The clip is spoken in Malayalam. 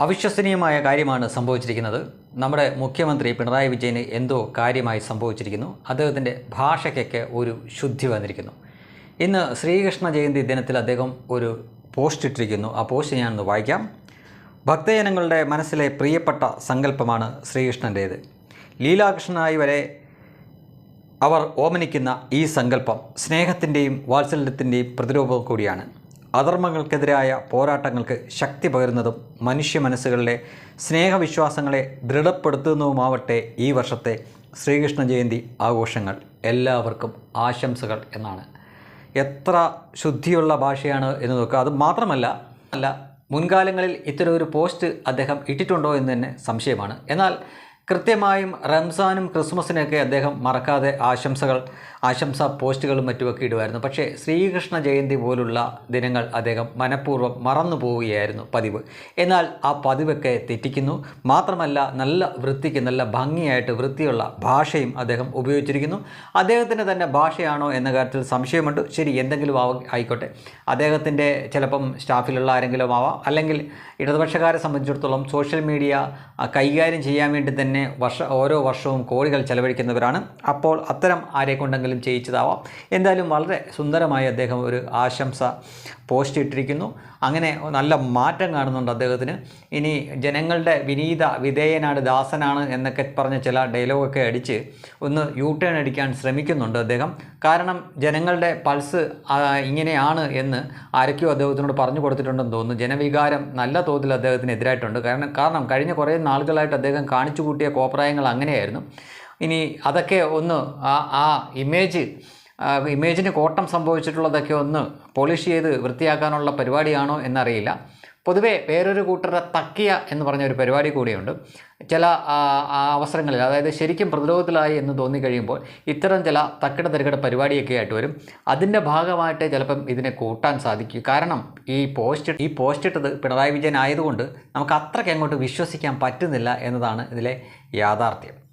അവിശ്വസനീയമായ കാര്യമാണ് സംഭവിച്ചിരിക്കുന്നത്. നമ്മുടെ മുഖ്യമന്ത്രി പിണറായി വിജയന് എന്തോ കാര്യമായി സംഭവിച്ചിരിക്കുന്നു. അദ്ദേഹത്തിന്റെ ഭാഷയ്ക്കൊക്കെ ഒരു ശുദ്ധി വന്നിരിക്കുന്നു. ഇന്ന് ശ്രീകൃഷ്ണ ജയന്തി ദിനത്തിൽ അദ്ദേഹം ഒരു പോസ്റ്റ് ഇട്ടിരിക്കുന്നു. ആ പോസ്റ്റ് ഞാനൊന്ന് വായിക്കാം. ഭക്തജനങ്ങളുടെ മനസ്സിലെ പ്രിയപ്പെട്ട സങ്കല്പമാണ് ശ്രീകൃഷ്ണന്റേത് ലീലാകൃഷ്ണനായി വരെ അവർ ഓമനിക്കുന്ന ഈ സങ്കല്പം സ്നേഹത്തിന്റെയും വാത്സല്യത്തിന്റെയും പ്രതിരൂപം കൂടിയാണ്. അധർമ്മങ്ങൾക്കെതിരായ പോരാട്ടങ്ങൾക്ക് ശക്തി പകരുന്നതും മനുഷ്യ മനസ്സുകളിലെ സ്നേഹവിശ്വാസങ്ങളെ ദൃഢപ്പെടുത്തുന്നതുമാവട്ടെ ഈ വർഷത്തെ ശ്രീകൃഷ്ണ ജയന്തി ആഘോഷങ്ങൾ എല്ലാവർക്കും ആശംസകൾ എന്നാണ്. എത്ര ശുദ്ധിയുള്ള ഭാഷയാണ് എന്ന് നോക്കുക. അത് മാത്രമല്ല അല്ല മുൻകാലങ്ങളിൽ ഇത്തരം ഒരു പോസ്റ്റ് അദ്ദേഹം ഇട്ടിട്ടുണ്ടോ എന്ന് തന്നെ സംശയമാണ്. എന്നാൽ കൃത്യമായും റംസാനും ക്രിസ്മസിനൊക്കെ അദ്ദേഹം മറക്കാതെ ആശംസകൾ ആശംസാ പോസ്റ്റുകളും മറ്റുമൊക്കെ ഇടുമായിരുന്നു. പക്ഷേ ശ്രീകൃഷ്ണ ജയന്തി പോലുള്ള ദിനങ്ങൾ അദ്ദേഹം മനഃപൂർവം മറന്നു പോവുകയായിരുന്നു പതിവ്. എന്നാൽ ആ പതിവൊക്കെ തെറ്റിക്കുന്നു. മാത്രമല്ല നല്ല വൃത്തിക്ക് നല്ല ഭംഗിയായിട്ട് വൃത്തിയുള്ള ഭാഷയും അദ്ദേഹം ഉപയോഗിച്ചിരിക്കുന്നു. അദ്ദേഹത്തിന്റെ തന്നെ ഭാഷയാണോ എന്ന കാര്യത്തിൽ സംശയമുണ്ട്. ശരി എന്തെങ്കിലും ആവ ആയിക്കോട്ടെ. അദ്ദേഹത്തിന്റെ ചിലപ്പം സ്റ്റാഫിലുള്ള ആരെങ്കിലും ആവാം. അല്ലെങ്കിൽ ഇടതുപക്ഷക്കാരെ സംബന്ധിച്ചിടത്തോളം സോഷ്യൽ മീഡിയ കൈകാര്യം ചെയ്യാൻ വേണ്ടി തന്നെ വർഷ ഓരോ വർഷവും കോടികൾ ചെലവഴിക്കുന്നവരാണ്. അപ്പോൾ അത്തരം ആരെ കൊണ്ടെങ്കിലും ചെയ്യിച്ചതാവാം. എന്തായാലും വളരെ സുന്ദരമായി അദ്ദേഹം ഒരു ആശംസ പോസ്റ്റ് ഇട്ടിരിക്കുന്നു അങ്ങനെ നല്ല മാറ്റം കാണുന്നുണ്ട് അദ്ദേഹത്തിന്. ഇനി ജനങ്ങളുടെ വിനീത വിധേയനാണ് ദാസനാണ് എന്നൊക്കെ പറഞ്ഞ ചില ഡയലോഗൊക്കെ അടിച്ച് ഒന്ന് യു ടേൺ അടിക്കാൻ ശ്രമിക്കുന്നുണ്ട് അദ്ദേഹം. കാരണം ജനങ്ങളുടെ പൾസ് ഇങ്ങനെയാണ് എന്ന് ആരൊക്കെയോ അദ്ദേഹത്തിനോട് പറഞ്ഞു കൊടുത്തിട്ടുണ്ടെന്ന് തോന്നുന്നു. ജനവികാരം നല്ല തോതിൽ അദ്ദേഹത്തിന് എതിരായിട്ടുണ്ട്. കാരണം കാരണം കഴിഞ്ഞ കുറേ നാളുകളായിട്ട് അദ്ദേഹം കാണിച്ചു കൂട്ടിയ കോപ്രായങ്ങൾ അങ്ങനെയായിരുന്നു. ഇനി അതൊക്കെ ഒന്ന് ആ ആ ഇമേജ് ഇമേജിന് കോട്ടം സംഭവിച്ചിട്ടുള്ളതൊക്കെ ഒന്ന് പോളിഷ് ചെയ്ത് വൃത്തിയാക്കാനുള്ള പരിപാടിയാണോ എന്നറിയില്ല. പൊതുവേ വേറൊരു കൂട്ടരുടെ തക്കിയ എന്ന് പറഞ്ഞ ഒരു പരിപാടി കൂടിയുണ്ട്. ചില അവസരങ്ങളിൽ അതായത് ശരിക്കും പ്രതിരോധത്തിലായി എന്ന് തോന്നിക്കഴിയുമ്പോൾ ഇത്തരം ചില തക്കിട തിരക്കിട പരിപാടിയൊക്കെ ആയിട്ട് വരും. അതിന്റെ ഭാഗമായിട്ട് ചിലപ്പം ഇതിനെ കൂട്ടാൻ സാധിക്കും. കാരണം ഈ പോസ്റ്റ് ഈ പോസ്റ്റ് ഇട്ടത് പിണറായി വിജയൻ ആയതുകൊണ്ട് നമുക്ക് അത്രയ്ക്ക് അങ്ങോട്ട് വിശ്വസിക്കാൻ പറ്റുന്നില്ല എന്നതാണ് ഇതിലെ യാഥാർത്ഥ്യം.